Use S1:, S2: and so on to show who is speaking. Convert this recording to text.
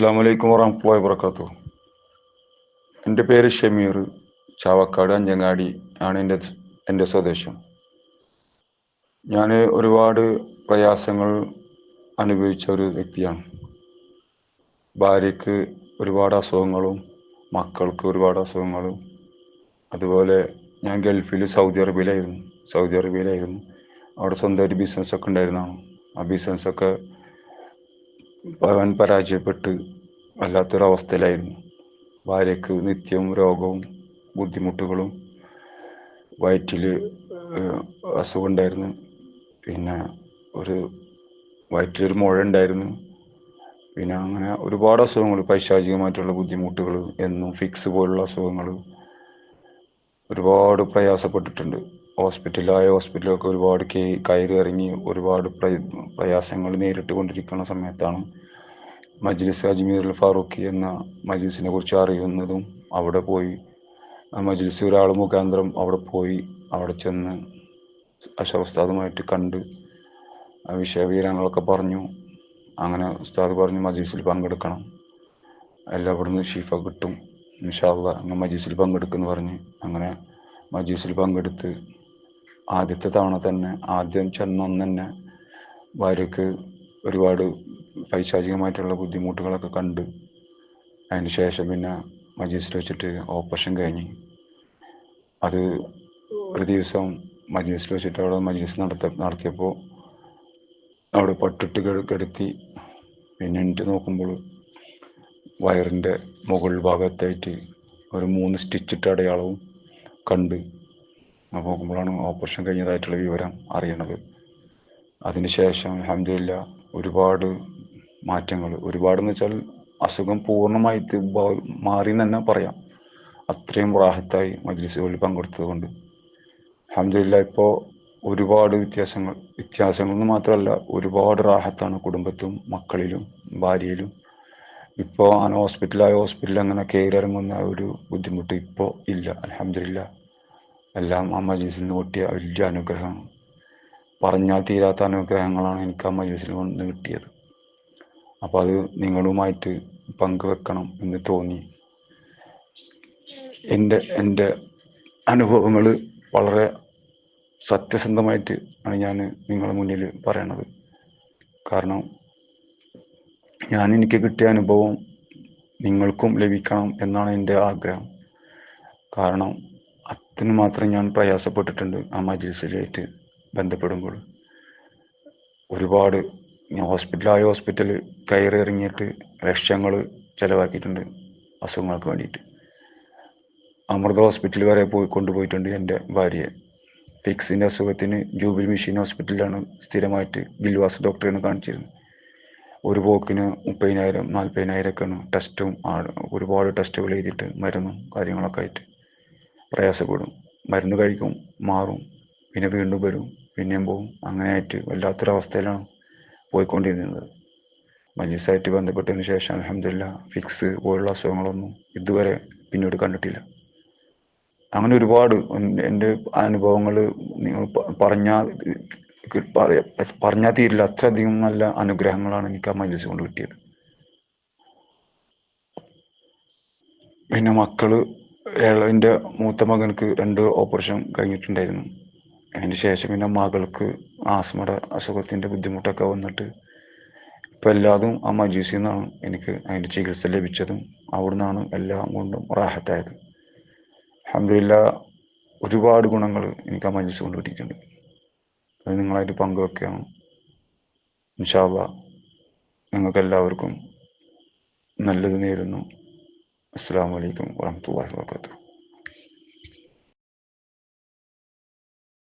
S1: അസ്സാം വലൈക്കും വറഹമുല്ലാ വർക്കാത്തു എന്റെ പേര് ഷമീർ ചാവക്കാട് അഞ്ചങ്ങാടി ആണ് എന്റെ എന്റെ സ്വദേശം. ഞാൻ ഒരുപാട് പ്രയാസങ്ങൾ അനുഭവിച്ച ഒരു വ്യക്തിയാണ്. ഭാര്യയ്ക്ക് ഒരുപാട് അസുഖങ്ങളും മക്കൾക്ക് ഒരുപാട് അസുഖങ്ങളും അതുപോലെ ഞാൻ ഗൾഫിൽ സൗദി അറേബ്യയിലായിരുന്നു സൗദി അറേബ്യയിലായിരുന്നു. അവിടെ സ്വന്തമായിട്ട് ബിസിനസ്സൊക്കെ ഉണ്ടായിരുന്നതാണ്. ആ ബിസിനസ്സൊക്കെ അവൻ പരാജയപ്പെട്ട് വല്ലാത്തൊരവസ്ഥയിലായിരുന്നു. ഭാര്യയ്ക്ക് നിത്യവും രോഗവും ബുദ്ധിമുട്ടുകളും വയറ്റിൽ അസുഖം ഉണ്ടായിരുന്നു പിന്നെ ഒരു വയറ്റിലൊരു മുഴ ഉണ്ടായിരുന്നു. പിന്നെ അങ്ങനെ ഒരുപാട് അസുഖങ്ങൾ പൈശാചികമായിട്ടുള്ള ബുദ്ധിമുട്ടുകൾ എന്നും ഫിക്സ് പോലുള്ള അസുഖങ്ങൾ ഒരുപാട് പ്രയാസപ്പെട്ടിട്ടുണ്ട്. ഹോസ്പിറ്റലായ ഹോസ്പിറ്റലൊക്കെ ഒരുപാട് കേ കയറി ഇറങ്ങി ഒരുപാട് പ്രയാസങ്ങൾ നേരിട്ട് കൊണ്ടിരിക്കുന്ന സമയത്താണ് മജ്ലിസ് അജ്മീർ ഫാറൂഖി എന്ന മജ്ലിസിനെ കുറിച്ച് അറിയുന്നതും അവിടെ പോയി. ആ മജ്ലിസ് ഒരാൾ മുഖാന്തരം അവിടെ പോയി. അവിടെ ചെന്ന് അഷർ ഉസ്താദുമായിട്ട് കണ്ട് ആ വിഷയവിവരങ്ങളൊക്കെ പറഞ്ഞു. അങ്ങനെ ഉസ്താദ് പറഞ്ഞു മജീസിൽ പങ്കെടുക്കണം. എല്ലാം ഇവിടുന്ന് ഷീഫ കിട്ടും. ഇൻഷാല്ല അങ്ങനെ മജീസിൽ പങ്കെടുക്കുമെന്ന് പറഞ്ഞ് അങ്ങനെ മജീസിൽ പങ്കെടുത്ത് ആദ്യത്തെ തവണ തന്നെ ആദ്യം ചെന്നന്ന് തന്നെ ഭാര്യയ്ക്ക് ഒരുപാട് പൈശാചികമായിട്ടുള്ള ബുദ്ധിമുട്ടുകളൊക്കെ കണ്ട് അതിന് ശേഷം പിന്നെ മജീസിൽ വെച്ചിട്ട് ഓപ്പറേഷൻ കഴിഞ്ഞ്. അത് ഒരു ദിവസം മജീസിൽ വെച്ചിട്ട് അവിടെ മജീസ് നടത്ത നടത്തിയപ്പോൾ അവിടെ പട്ടിട്ട് കെടുത്തി. പിന്നെ എനിക്ക് നോക്കുമ്പോൾ വയറിന്റെ മുകൾ ഭാഗത്തായിട്ട് ഒരു മൂന്ന് സ്റ്റിച്ചിട്ട അടയാളവും കണ്ട് നോക്കുമ്പോഴാണ് ഓപ്പറേഷൻ കഴിഞ്ഞതായിട്ടുള്ള വിവരം അറിയണത്. അതിനുശേഷം അലഹമില്ല ഒരുപാട് മാറ്റങ്ങൾ. ഒരുപാട് എന്ന് വെച്ചാൽ അസുഖം പൂർണമായി മാറി എന്ന് തന്നെ പറയാം. അത്രയും റാഹത്തായി മജ്ലിസുകളിൽ പങ്കെടുത്തത് കൊണ്ട്. അലഹമില്ല ഇപ്പോൾ ഒരുപാട് വ്യത്യാസങ്ങൾ എന്ന് മാത്രമല്ല ഒരുപാട് റാഹത്താണ് കുടുംബത്തും മക്കളിലും ഭാര്യയിലും. ഇപ്പോൾ അങ്ങനെ ഹോസ്പിറ്റലായ ഹോസ്പിറ്റലിൽ അങ്ങനെ കയറി ഇറങ്ങുന്ന ഒരു ബുദ്ധിമുട്ട് ഇപ്പോൾ ഇല്ല. അലഹമില്ല എല്ലാം ആ മജീസിൽ നിന്ന് കിട്ടിയ വലിയ അനുഗ്രഹമാണ് പറഞ്ഞാൽ തീരാത്ത അനുഗ്രഹങ്ങളാണ് എനിക്ക് ആ മജീസിൽ നിന്ന് കിട്ടിയത്. അപ്പോൾ അത് നിങ്ങളുമായിട്ട് പങ്കുവെക്കണം എന്ന് തോന്നി. എന്റെ എന്റെ അനുഭവങ്ങൾ വളരെ സത്യസന്ധമായിട്ട് ആണ് ഞാൻ നിങ്ങളുടെ മുന്നിൽ പറയണത്. കാരണം ഞാൻ എനിക്ക് കിട്ടിയ അനുഭവം നിങ്ങൾക്കും ലഭിക്കണം എന്നാണ് എന്റെ ആഗ്രഹം. കാരണം അതിന് മാത്രം ഞാൻ പ്രയാസപ്പെട്ടിട്ടുണ്ട് ആ മജിൽസിലായിട്ട് ബന്ധപ്പെടുമ്പോൾ. ഒരുപാട് ഞാൻ ഹോസ്പിറ്റലായ ഹോസ്പിറ്റൽ കയറി ഇറങ്ങിയിട്ട് ലക്ഷങ്ങൾ ചിലവാക്കിയിട്ടുണ്ട് അസുഖങ്ങൾക്ക് വേണ്ടിയിട്ട്. അമൃത ഹോസ്പിറ്റൽ വരെ പോയി കൊണ്ടുപോയിട്ടുണ്ട് എന്റെ ഭാര്യയെ. ഫിക്സിന്റെ അസുഖത്തിന് ജൂബിലി മെഷീൻ ഹോസ്പിറ്റലിലാണ് സ്ഥിരമായിട്ട് ഗിൽവാസ് ഡോക്ടറെയാണ് കാണിച്ചിരുന്നത്. ഒരു പോക്കിന് മുപ്പതിനായിരം നാൽപ്പതിനായിരം ഒക്കെയാണ് ടെസ്റ്റും ഒരുപാട് ടെസ്റ്റുകൾ ചെയ്തിട്ട് മരുന്നും കാര്യങ്ങളൊക്കെ ആയിട്ട്. പ്രയാസപ്പെടും. മരുന്ന് കഴിക്കും മാറും പിന്നെ വീണ്ടും വരും പിന്നെയും പോകും. അങ്ങനെയായിട്ട് വല്ലാത്തൊരവസ്ഥയിലാണ് പോയിക്കൊണ്ടിരുന്നത്. മജീസായിട്ട് ബന്ധപ്പെട്ടതിന് ശേഷം അലഹമില്ല ഫിക്സ് പോലുള്ള അസുഖങ്ങളൊന്നും ഇതുവരെ പിന്നീട് കണ്ടിട്ടില്ല. അങ്ങനെ ഒരുപാട് എന്റെ അനുഭവങ്ങൾ നിങ്ങൾ പറഞ്ഞാൽ പറഞ്ഞാൽ തീരില്ല. അത്രയധികം നല്ല അനുഗ്രഹങ്ങളാണ് എനിക്ക് ആ മജീസ് കൊണ്ട് കിട്ടിയത്. പിന്നെ മക്കൾ എന്റെ മൂത്ത മകൻക്ക് രണ്ട് ഓപ്പറേഷൻ കഴിഞ്ഞിട്ടുണ്ടായിരുന്നു. അതിന് ശേഷം പിന്നെ മകൾക്ക് ആസ്മയുടെ അസുഖത്തിന്റെ ബുദ്ധിമുട്ടൊക്കെ വന്നിട്ട് ഇപ്പം എല്ലാതും ആ മജീസിൽ നിന്നാണ് എനിക്ക് അതിന്റെ ചികിത്സ ലഭിച്ചതും അവിടെ നിന്നാണ് എല്ലാം കൊണ്ടും റാഹത്തായത്. അഹമ്മദില്ല ഒരുപാട് ഗുണങ്ങൾ എനിക്ക് ആ മജീസ് കൊണ്ട് കിട്ടിയിട്ടുണ്ട്. അത് നിങ്ങളായിട്ട് പങ്കുവെക്കുകയാണ്. ഇൻഷാല്ല നിങ്ങൾക്ക് എല്ലാവർക്കും നല്ലത് നേരുന്നു. Ассаламу алейкум ва рахматуллахи.